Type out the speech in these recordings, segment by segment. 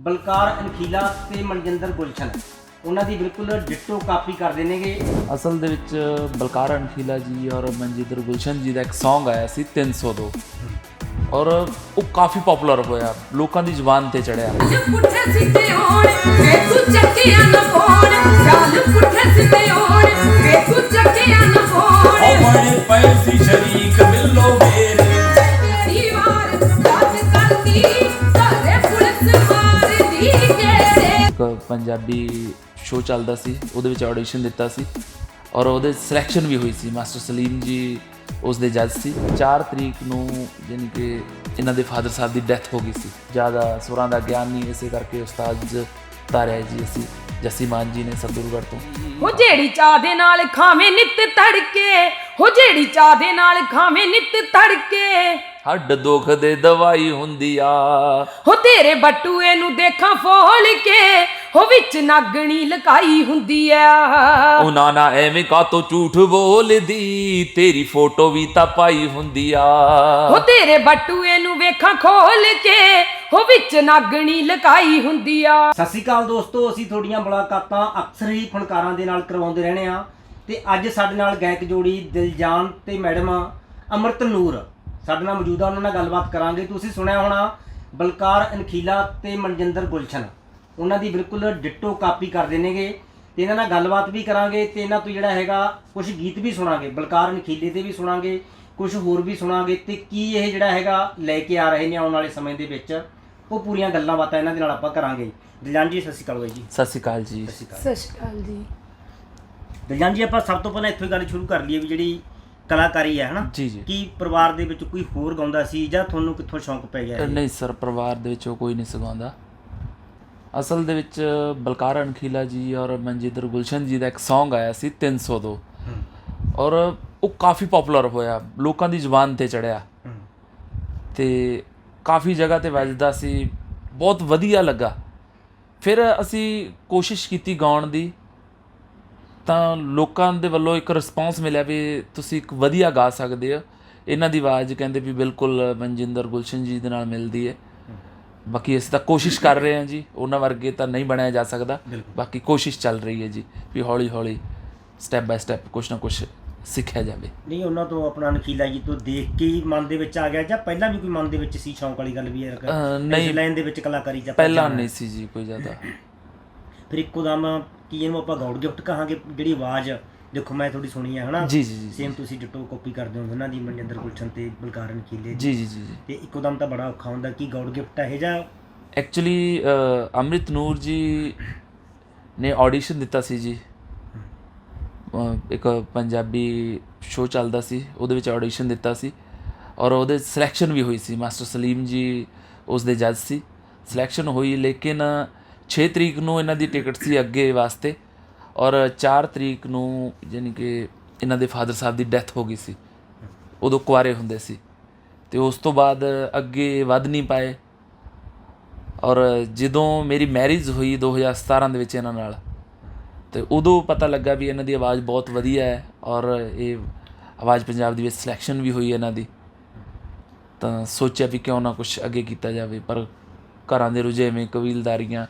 ਬਲਕਾਰ ਅਨਖੀਲਾ ਤੇ ਮਨਜਿੰਦਰ ਗੁਲਸ਼ਨ। ਉਹਨਾਂ ਦੀ ਬਿਲਕੁਲ ਡਿਟੋ ਕਾਪੀ ਕਰਦੇ ਨੇਗੇ। ਅਸਲ ਦੇ ਵਿੱਚ ਬਲਕਾਰ ਅਨਖੀਲਾ ਜੀ ਔਰ ਮਨਜਿੰਦਰ ਗੁਲਸ਼ਨ ਜੀ ਦਾ ਇੱਕ Song ਆਇਆ ਸੀ 302 ਔਰ ਉਹ ਕਾਫੀ ਪਪੂਲਰ ਹੋਇਆ। ਲੋਕਾਂ ਦੀ ਜ਼ੁਬਾਨ ਤੇ ਚੜਿਆ। ਜੇ ਪੁੱਠੇ ਸਿੱਧੇ ਹੋਣ ਵੇ ਤੂੰ ਚੱਕਿਆ ਨਾ ਫੋਨ ਚੱਲ ਪੁੱਠੇ ਸਿੱਧੇ ਹੋਣ ਵੇ ਤੂੰ ਚੱਕਿਆ ਨਾ ਫੋਨ ਬੜੇ ਪਏ ਸੀ ਪੰਜਾਬੀ ਸ਼ੋਅ ਚੱਲਦਾ ਸੀ ਉਹਦੇ ਵਿੱਚ ਆਡੀਸ਼ਨ ਦਿੱਤਾ ਸੀ ਔਰ ਉਹਦੇ ਸਿਲੈਕਸ਼ਨ ਵੀ ਹੋਈ ਸੀ ਮਾਸਟਰ ਸਲੀਮ ਜੀ ਉਸ ਦੇ ਜੱਜ ਸੀ। 4 ਤਰੀਕ ਨੂੰ ਯਾਨੀ ਕਿ ਇਹਨਾਂ ਦੇ ਫਾਦਰ ਸਾਹਿਬ ਦੀ ਡੈਥ ਹੋ ਗਈ ਸੀ। ਜ਼ਿਆਦਾ ਸੁਰਾਂ ਦਾ ਗਿਆਨ ਨਹੀਂ ਇਸੇ ਕਰਕੇ ਉਸਤਾਦ ਤਾਰਿਆ ਜੀ ਅਸੀਂ ਜੱਸੀ ਮਾਨ ਜੀ ਨੇ ਸਤਿਗੁਰਗੜ੍ਹ ਤੋਂ। ਹੋ ਜਿਹੜੀ ਚਾਹ ਦੇ ਨਾਲ ਖਾਵੇਂ ਨਿੱਤ ਤੜਕੇ ਹੋ ਜਿਹੜੀ ਚਾਹ ਦੇ ਨਾਲ ਖਾਵੇਂ ਨਿੱਤ ਤੜਕੇ। ਹੱਡ ਦੁੱਖ ਦੇ ਦਵਾਈ ਹੁੰਦੀ ਆ। ਹੋ ਤੇਰੇ ਬਟੂਏ ਨੂੰ ਦੇਖਾਂ ਫੋਲ ਕੇ ਹੋ ਵਿੱਚ ਨਾਗਣੀ ਲਕਾਈ ਹੁੰਦੀ ਆ ਉਹ ਨਾ ਨਾ ਐਵੇਂ ਕਾਤੋਂ ਝੂਠ ਬੋਲਦੀ ਤੇਰੀ ਫੋਟੋ ਵੀ ਤਾਂ ਪਾਈ ਹੁੰਦੀ ਆ। ਹੋ ਤੇਰੇ ਬਟੂਏ ਨੂੰ ਵੇਖਾਂ ਖੋਲ ਕੇ ਹੋ ਵਿੱਚ ਨਾਗਣੀ ਲਕਾਈ ਹੁੰਦੀ ਆ। ਸਤਿ ਸ਼੍ਰੀ ਅਕਾਲ ਦੋਸਤੋ ਅਸੀਂ ਤੁਹਾਡੀਆਂ ਮੁਲਾਕਾਤਾਂ ਅਕਸਰ ਹੀ ਫਨਕਾਰਾਂ ਦੇ ਨਾਲ ਕਰਵਾਉਂਦੇ ਰਹਿੰਦੇ ਆ ਤੇ ਅੱਜ ਸਾਡੇ ਨਾਲ ਗਾਇਕ ਜੋੜੀ ਦਿਲਜਾਨ ਤੇ ਮੈਡਮ ਅਮਰਤ ਨੂਰ। ਸਾਡੇ ਨਾਲ ਮੌਜੂਦ ਆ ਉਹਨਾਂ ਨਾਲ ਗੱਲਬਾਤ ਕਰਾਂਗੇ। ਤੁਸੀਂ ਸੁਣਿਆ ਹੋਣਾ ਬਲਕਾਰ ਅਨਖੀਲਾ ਤੇ ਮਨਜਿੰਦਰ ਗੁਲਸ਼ਨ। ਉਹਨਾਂ ਦੀ ਬਿਲਕੁਲ ਡਿਟੋ ਕਾਪੀ ਕਰਦੇ ਨੇਗੇ ਤੇ ਇਹਨਾਂ ਨਾਲ ਗੱਲਬਾਤ ਵੀ ਕਰਾਂਗੇ ਤੇ ਇਹਨਾਂ ਤੋਂ ਜਿਹੜਾ ਹੈਗਾ ਕੁਝ ਗੀਤ ਵੀ ਸੁਣਾਂਗੇ ਬਲਕਾਰ ਅਨਖੀਲੇ ਤੇ ਵੀ ਸੁਣਾਂਗੇ ਕੁਝ ਹੋਰ ਵੀ ਸੁਣਾਂਗੇ ਤੇ ਕੀ ਇਹ ਜਿਹੜਾ ਹੈਗਾ ਲੈ ਕੇ ਆ ਰਹੇ ਨੇ ਆਉਣ ਵਾਲੇ ਸਮੇਂ ਦੇ ਵਿੱਚ ਉਹ ਪੂਰੀਆਂ ਗੱਲਾਂ ਬਾਤਾਂ ਇਹਨਾਂ ਦੇ ਨਾਲ ਆਪਾਂ ਕਰਾਂਗੇ। ਦਿਲਜਾਨ ਜੀ ਸਤਿ ਸ਼੍ਰੀ ਅਕਾਲ ਬਾਈ ਜੀ। ਸਤਿ ਸ਼੍ਰੀ ਅਕਾਲ ਜੀ। ਸਤਿ ਸ਼੍ਰੀ ਅਕਾਲ। ਸਤਿ ਸ਼੍ਰੀ ਅਕਾਲ ਜੀ। ਦਿਲਜਾਨ ਜੀ ਆਪਾਂ ਸਭ ਤੋਂ ਪਹਿਲਾਂ ਇੱਥੋਂ ਹੀ ਗੱਲ ਸ਼ੁਰੂ ਕਰ ਲਈਏ ਵੀ ਜਿਹੜੀ ਕਲਾਕਾਰੀ ਹੈ ਹਨਾ? ਜੀ ਜੀ। ਕੀ ਪਰਿਵਾਰ ਦੇ ਵਿੱਚ ਕੋਈ ਹੋਰ ਗਾਉਂਦਾ ਸੀ ਜਾਂ ਤੁਹਾਨੂੰ ਕਿੱਥੋਂ ਸ਼ੌਂਕ ਪੈ ਗਿਆ? ਨਹੀਂ ਸਰ ਪਰਿਵਾਰ ਦੇ ਵਿੱਚੋਂ ਕੋਈ ਨਹੀਂ ਸਿਖਾਉਂਦਾ ਅਸਲ ਦੇ ਵਿੱਚ ਬਲਕਾਰ ਅਨਖੀਲਾ ਜੀ ਔਰ ਮਨਜਿੰਦਰ ਗੁਲਸ਼ਨ ਜੀ ਦਾ ਇੱਕ Song ਆਇਆ ਸੀ 302 ਔਰ ਉਹ ਕਾਫੀ ਪਪੂਲਰ ਹੋਇਆ ਲੋਕਾਂ ਦੀ ਜ਼ੁਬਾਨ ਤੇ ਚੜਿਆ। ਤੇ ਕਾਫੀ ਜਗ੍ਹਾ ਤੇ ਵੱਜਦਾ ਸੀ ਬਹੁਤ ਵਧੀਆ ਲੱਗਾ। ਫਿਰ ਅਸੀਂ ਕੋਸ਼ਿਸ਼ ਕੀਤੀ ਗਾਉਣ ਦੀ ਤਾਂ ਲੋਕਾਂ ਦੇ ਵੱਲੋਂ ਇੱਕ ਰਿਸਪਾਂਸ ਮਿਲਿਆ ਵੀ ਤੁਸੀਂ ਇੱਕ ਵਧੀਆ ਗਾ ਸਕਦੇ ਹੋ। ਇਹਨਾਂ ਦੀ ਆਵਾਜ਼ ਕਹਿੰਦੇ ਵੀ ਬਿਲਕੁਲ ਮਨਜਿੰਦਰ ਗੁਲਸ਼ਨ ਜੀ ਦੇ ਨਾਲ ਮਿਲਦੀ ਹੈ। ਬਾਕੀ ਅਸੀਂ ਤਾਂ ਕੋਸ਼ਿਸ਼ ਕਰ ਰਹੇ ਹਾਂ ਜੀ ਉਹਨਾਂ ਵਰਗੇ ਤਾਂ ਨਹੀਂ ਬਣਿਆ ਜਾ ਸਕਦਾ। ਬਾਕੀ ਕੋਸ਼ਿਸ਼ ਚੱਲ ਰਹੀ ਹੈ ਜੀ ਵੀ ਹੌਲੀ ਹੌਲੀ ਸਟੈਪ ਬਾਈ ਸਟੈਪ ਕੁਛ ਨਾ ਕੁਛ ਸਿੱਖਿਆ ਜਾਵੇ। ਨਹੀਂ ਉਹਨਾਂ ਤੋਂ ਆਪਣਾ ਨਖੀਲਾ ਜੀ ਤੋਂ ਦੇਖ ਕੇ ਹੀ ਮਨ ਦੇ ਵਿੱਚ ਆ ਗਿਆ ਜਾਂ ਪਹਿਲਾਂ ਵੀ ਕੋਈ ਮਨ ਦੇ ਵਿੱਚ ਸੀ ਸ਼ੌਂਕ ਵਾਲੀ ਗੱਲ ਵੀ ਹੈ? ਨਹੀਂ। ਲਾਈਨ ਦੇ ਵਿੱਚ ਕਲਾਕਾਰੀ ਜਾਂ ਪਹਿਲਾਂ ਨਹੀਂ ਸੀ ਜੀ ਕੋਈ ਜ਼ਿਆਦਾ। ਫਿਰ ਇੱਕੋ ਦਮ ਕੀ ਇਹਨੂੰ ਆਪਾਂ ਗੌਡ ਗਿਫਟ ਕਹਾਂਗੇ ਜਿਹੜੀ ਆਵਾਜ਼ ਦੇਖੋ ਮੈਂ ਥੋੜੀ ਸੁਣੀ ਹੈ ਹਨਾ? ਜੀ ਜੀ ਜੀ ਸੇਮ ਤੁਸੀਂ ਡਿਟੋ ਕਾਪੀ ਕਰਦੇ ਹੋ ਉਹਨਾਂ ਦੀ ਮਨਜਿੰਦਰ ਗੁਲਸ਼ਨ ਤੇ ਬਲਕਾਰ ਨਖੀਲੇ ਜੀ ਜੀ ਜੀ ਤੇ ਇੱਕੋ ਦਮ ਤਾਂ ਬੜਾ ਔਖਾ ਹੁੰਦਾ ਕਿ ਗੌਡ ਗਿਫਟ ਹੈ ਜਾਂ? ਐਕਚੁਅਲੀ ਅੰਮ੍ਰਿਤ ਨੂਰ ਜੀ ਨੇ ਆਡੀਸ਼ਨ ਦਿੱਤਾ ਸੀ ਜੀ। ਇੱਕ ਪੰਜਾਬੀ ਸ਼ੋਅ ਚੱਲਦਾ ਸੀ ਉਹਦੇ ਵਿੱਚ ਆਡੀਸ਼ਨ ਦਿੱਤਾ ਸੀ। ਔਰ ਉਹਦੇ ਸਿਲੈਕਸ਼ਨ ਵੀ ਹੋਈ ਸੀ ਮਾਸਟਰ ਸਲੀਮ ਜੀ ਉਸ ਦੇ ਜੱਜ ਸੀ। ਸਿਲੈਕਸ਼ਨ ਹੋਈ ਲੇਕਿਨ 6 ਤਰੀਕ ਨੂੰ ਇਹਨਾਂ ਦੀ ਟਿਕਟ ਸੀ ਅੱਗੇ ਵਾਸਤੇ। ਔਰ 4 ਤਰੀਕ ਨੂੰ ਯਾਨੀ ਕਿ ਇਹਨਾਂ ਦੇ ਫਾਦਰ ਸਾਹਿਬ ਦੀ ਡੈਥ ਹੋ ਗਈ ਸੀ। ਉਦੋਂ ਕੁਆਰੇ ਹੁੰਦੇ ਸੀ। ਤੇ ਉਸ ਤੋਂ ਬਾਅਦ ਅੱਗੇ ਵੱਧ ਨਹੀਂ ਪਾਏ। ਔਰ ਜਦੋਂ ਮੇਰੀ ਮੈਰਿਜ ਹੋਈ 2017 ਦੇ ਵਿੱਚ ਇਹਨਾਂ ਨਾਲ, ਤੇ ਉਦੋਂ ਪਤਾ ਲੱਗਾ ਵੀ ਇਹਨਾਂ ਦੀ ਆਵਾਜ਼ ਬਹੁਤ ਵਧੀਆ ਹੈ ਔਰ ਇਹ ਆਵਾਜ਼ ਪੰਜਾਬ ਦੀ ਵਿੱਚ ਸਿਲੈਕਸ਼ਨ ਵੀ ਹੋਈ ਇਹਨਾਂ ਦੀ। ਤਾਂ ਸੋਚਿਆ ਵੀ ਕਿਉਂ ਨਾ ਕੁਝ ਅੱਗੇ ਕੀਤਾ ਜਾਵੇ, ਪਰ ਘਰਾਂ ਦੇ ਰੁਝੇਵੇਂ ਕਬੀਲਦਾਰੀਆਂ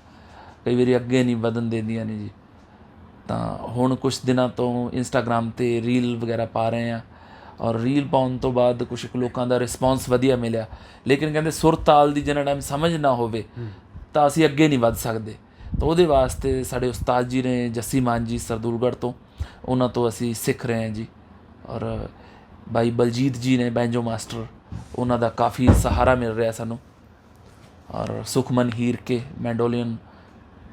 ਕਈ ਵਾਰੀ ਅੱਗੇ ਨਹੀਂ ਵਧਣ ਦਿੰਦੀਆਂ ਨੇ ਜੀ। ਤਾਂ ਹੁਣ ਕੁਝ ਦਿਨਾਂ ਤੋਂ ਇੰਸਟਾਗ੍ਰam ਤੇ ਰੀਲ ਵਗੈਰਾ ਪਾ ਰਹੇ ਆ ਔਰ ਰੀਲ ਪਾਉਣ ਤੋਂ ਬਾਅਦ ਕੁਝ ਕੁ ਲੋਕਾਂ ਦਾ ਰਿਸਪਾਂਸ ਵਧੀਆ ਮਿਲਿਆ। ਲੇਕਿਨ ਕਹਿੰਦੇ ਸੁਰ ਤਾਲ ਦੀ ਜਿੰਨਾ ਟਾਈਮ ਸਮਝ ਨਾ ਹੋਵੇ ਤਾਂ ਅਸੀਂ ਅੱਗੇ ਨਹੀਂ ਵੱਧ ਸਕਦੇ। ਤਾਂ ਉਹਦੇ ਵਾਸਤੇ ਸਾਡੇ ਉਸਤਾਦ ਜੀ ਨੇ ਜੱਸੀ ਮਾਨ ਜੀ ਸਰਦੂਲਗੜ੍ਹ ਤੋਂ ਉਹਨਾਂ ਤੋਂ ਅਸੀਂ ਸਿੱਖ ਰਹੇ ਹਾਂ ਜੀ। ਔਰ ਬਾਈ ਬਲਜੀਤ ਜੀ ਨੇ ਬੈਂਜੋ ਮਾਸਟਰ ਉਹਨਾਂ ਦਾ ਕਾਫੀ ਸਹਾਰਾ ਮਿਲ ਰਿਹਾ ਸਾਨੂੰ। ਔਰ ਸੁਖਮਨ ਹੀਰ ਕੇ ਮੈਂਡੋਲੀਅਨ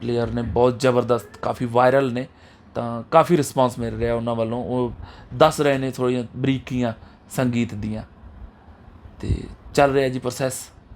ਪਲੇਅਰ ਨੇ ਬਹੁਤ ਜ਼ਬਰਦਸਤ ਕਾਫੀ ਵਾਇਰਲ ਨੇ। ਤਾਂ ਕਾਫੀ ਰਿਸਪਾਂਸ ਮਿਲ ਰਿਹਾ ਉਹਨਾਂ ਵੱਲੋਂ। ਉਹ ਦੱਸ ਰਹੇ ਨੇ ਥੋੜ੍ਹੀਆਂ ਬਰੀਕੀਆਂ ਸੰਗੀਤ ਦੀਆਂ। ਤੇ ਚੱਲ ਰਿਹਾ ਜੀ ਪ੍ਰੋਸੈਸ